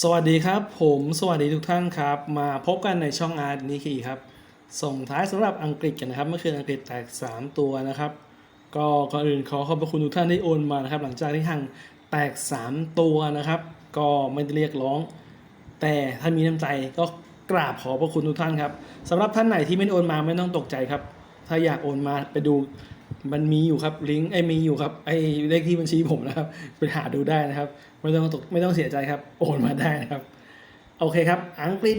สวัสดีครับ ผมสวัสดีทุกท่านครับ มาพบกันในช่องอาร์ตนิคีครับ ส่งท้ายสำหรับอังกฤษกันนะครับ เมื่อคืนอังกฤษแตก 3 ตัวนะครับ ก็ก่อนอื่นขอขอบพระคุณทุกท่านที่โอนมานะครับ หลังจากที่ห่างแตก 3 ตัวนะครับ ก็ไม่ได้เรียกร้อง แต่ถ้ามีน้ำใจก็กราบขอพระคุณทุกท่านครับสำหรับท่านไหนที่ไม่โอนมาไม่ต้องตกใจครับ ถ้าอยากโอนมาไปดู มันมีอยู่ครับลิงก์ไอ้มีอยู่ครับไอ้เลขที่บัญชีผมนะครับไปหาดูได้นะครับ ไม่ต้องตกไม่ต้องเสียใจครับ โอนมาได้นะครับ โอเคครับ อังกฤษ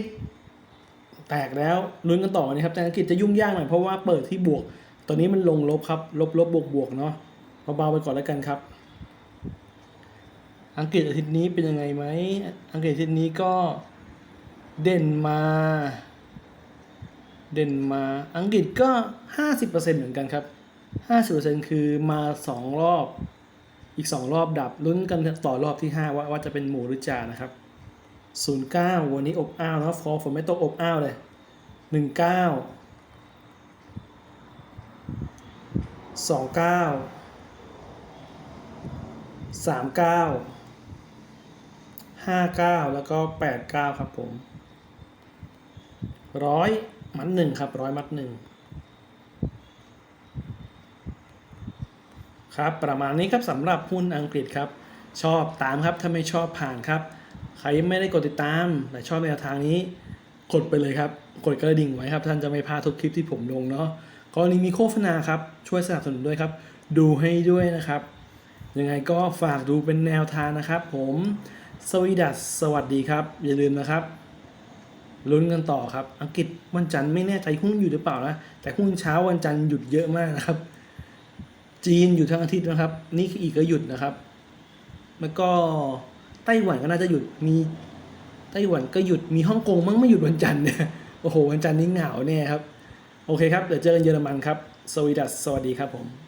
แตกแล้วลุ้นกันต่อนะครับแต่อังกฤษจะยุ่งยากหน่อยเพราะว่าเปิดที่บวก ตอนนี้มันลงลบครับ ลบลบบวกบวกเนาะเบาๆไปก่อนแล้วกันครับ อังกฤษอาทิตย์นี้เป็นยังไงไหมอังกฤษอาทิตย์นี้ก็เด่นมาเด่นมาอังกฤษก็ห้าสิบเปอร์เซ็นเหมือนกันครับ ห้าสิบเปอร์เซ็นคือมาสองรอบ อีกสองรอบดับลุ้นกันต่อรอบที่ห้าว่าว่าจะเป็นหมูหรือจ่านะครับศูนย์เก้าวันนี้อบอ้าวนะครับฟอฝนไม่ตกอบอ้าวเลยหนึ่งเก้าสองเก้าสามเก้าห้าเก้าแล้วก็แปดเก้าครับผมร้อยมัดหนึ่งครับร้อยมัดหนึ่ง ครับ ประมาณนี้ครับสำหรับหุ้นอังกฤษครับ ชอบตามครับ ถ้าไม่ชอบผ่านครับ ใครไม่ได้กดติดตาม แต่ชอบแนวทางนี้ กดไปเลยครับ กดกระดิ่งไว้ครับ ท่านจะไม่พลาดทุกคลิปที่ผมลงเนาะกรณีมีโฆษณาครับ ช่วยสนับสนุนด้วยครับ ดูให้ด้วยนะครับ ยังไงก็ฝากดูเป็นแนวทางนะครับ ผมสวีดัสสวัสดีครับ อย่าลืมนะครับลุ้นกันต่อครับ อังกฤษวันจันทร์ไม่แน่ใจหุ้นอยู่หรือเปล่านะ แต่หุ้นเช้าวันจันทร์หยุดเยอะมากนะครับ จีนอยู่ทั้งอาทิตย์นะครับ นี่คืออีกก็หยุดนะครับ แล้วก็ไต้หวันก็น่าจะหยุดมีไต้หวันก็หยุดมีฮ่องกงมั้งไม่หยุดวันจันทร์เนี่ยโอ้โหวันจันทร์นี่เหงาแน่ครับ โอเคครับ เดี๋ยวเจอกันเยอรมันครับสวีดัสสวัสดีครับผม